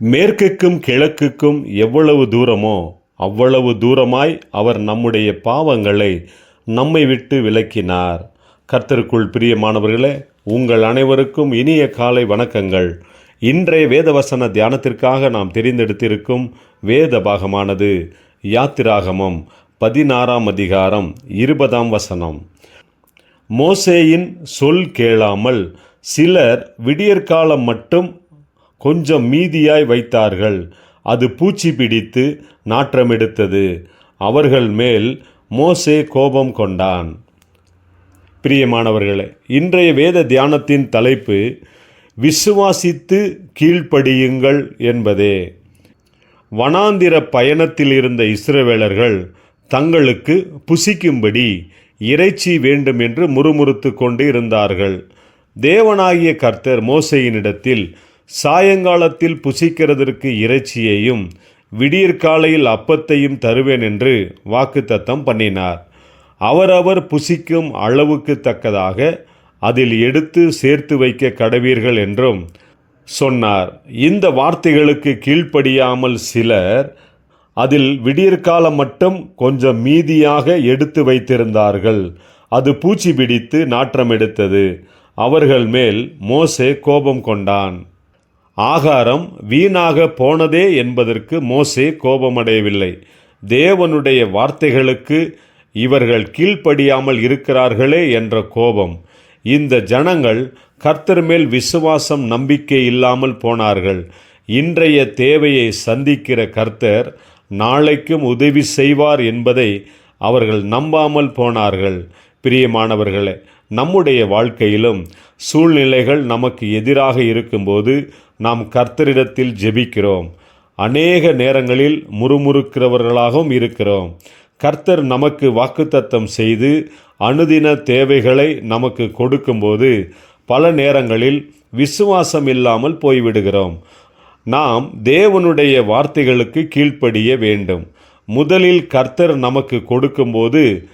மேற்குக்கும் கிழக்குக்கும் எவ்வளவு தூரமோ அவ்வளவு தூரமாய் அவர் நம்முடைய பாவங்களை நம்மை விட்டு விலக்கினார். கர்த்தருக்குள் பிரியமானவர்களே உங்கள் அனைவருக்கும் இனிய காலை வணக்கங்கள். இன்றைய வேதவசன தியானத்திற்காக நாம் தெரிந்தெடுத்திருக்கும் வேத பாகமானது யாத்திராகமம் பதினாறாம் அதிகாரம் இருபதாம் வசனம். மோசேயின் சொல் கேளாமல் சிலர் விடியற்காலம் மட்டும் கொஞ்சம் மீதியாய் வைத்தார்கள். அது பூச்சி பிடித்து நாற்றமெடுத்தது. அவர்கள் மேல் மோசே கோபம் கொண்டான். பிரியமானவர்களே இன்றைய வேத தியானத்தின் தலைப்பு விசுவாசித்து கீழ்ப்படியுங்கள் என்பதே. வனாந்திர பயணத்தில் இருந்த இஸ்ரவேலர்கள் தங்களுக்கு புசிக்கும்படி இறைச்சி வேண்டும் என்று முறுமுறுத்து கொண்டு இருந்தார்கள். தேவனாகிய கர்த்தர் மோசையினிடத்தில் சாயங்காலத்தில் புசிக்கிறதற்கு இறைச்சியையும் விடியற்காலையில் அப்பத்தையும் தருவேன் என்று வாக்குத்தத்தம் பண்ணினார். அவரவர் புசிக்கும் அளவுக்கு தக்கதாக அதில் எடுத்து சேர்த்து வைக்க கடவீர்கள் என்றும் சொன்னார். இந்த வார்த்தைகளுக்கு கீழ்ப்படியாமல் சிலர் அதில் விடியற்காலம் மட்டும் கொஞ்சம் மீதியாக எடுத்து வைத்திருந்தார்கள். அது பூச்சி பிடித்து நாற்றம் எடுத்தது அவர்கள் மேல் மோசே கோபம் கொண்டான். ஆகாரம் வீணாக போனதே என்பதற்கு மோசே கோபமடையவில்லை. தேவனுடைய வார்த்தைகளுக்கு இவர்கள் கீழ்ப்படியாமல் இருக்கிறார்களே என்ற கோபம். இந்த ஜனங்கள் கர்த்தர் மேல் விசுவாசம் நம்பிக்கை இல்லாமல் போனார்கள். இன்றைய தேவையை சந்திக்கிற கர்த்தர் நாளைக்கும் உதவி செய்வார் என்பதை அவர்கள் நம்பாமல் போனார்கள். பிரியமானவர்களே நம்முடைய வாழ்க்கையிலும் சூழ்நிலைகள் நமக்கு எதிராக இருக்கும்போது நாம் கர்த்தரிடத்தில் ஜெபிக்கிறோம். அநேக நேரங்களில் முறுமுறுக்கிறவர்களாகவும் இருக்கிறோம். கர்த்தர் நமக்கு வாக்குத்தத்தம் செய்து அனுதின தேவைகளை நமக்கு கொடுக்கும்போது பல நேரங்களில் விசுவாசம் இல்லாமல் போய்விடுகிறோம். நாம் தேவனுடைய வார்த்தைகளுக்கு கீழ்ப்படிய வேண்டும். முதலில் கர்த்தர் நமக்கு கொடுக்கும்போது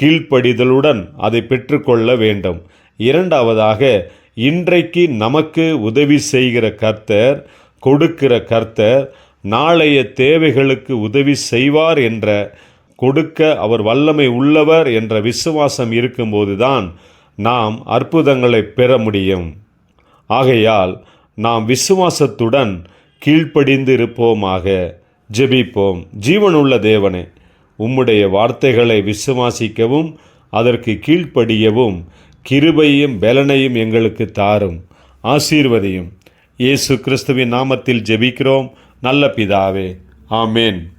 கீழ்ப்படிதலுடன் அதை பெற்றுக்கொள்ள வேண்டும். இரண்டாவதாக இன்றைக்கு நமக்கு உதவி செய்கிற கர்த்தர் கொடுக்கிற கர்த்தர் நாளைய தேவைகளுக்கு உதவி செய்வார் என்ற கொடுக்க அவர் வல்லமை உள்ளவர் என்ற விசுவாசம் இருக்கும்போதுதான் நாம் அற்புதங்களை பெற முடியும். ஆகையால் நாம் விசுவாசத்துடன் கீழ்ப்படிந்து இருப்போமாக. ஜெபிப்போம். ஜீவனுள்ள தேவனே உம்முடைய வார்த்தைகளை விசுவாசிக்கவும் அதற்கு கீழ்ப்படியவும் கிருபையும் பலனையும் எங்களுக்கு தாரும். ஆசீர்வதியும். இயேசு கிறிஸ்துவின் நாமத்தில் ஜெபிக்கிறோம். நல்ல பிதாவே. ஆமேன்.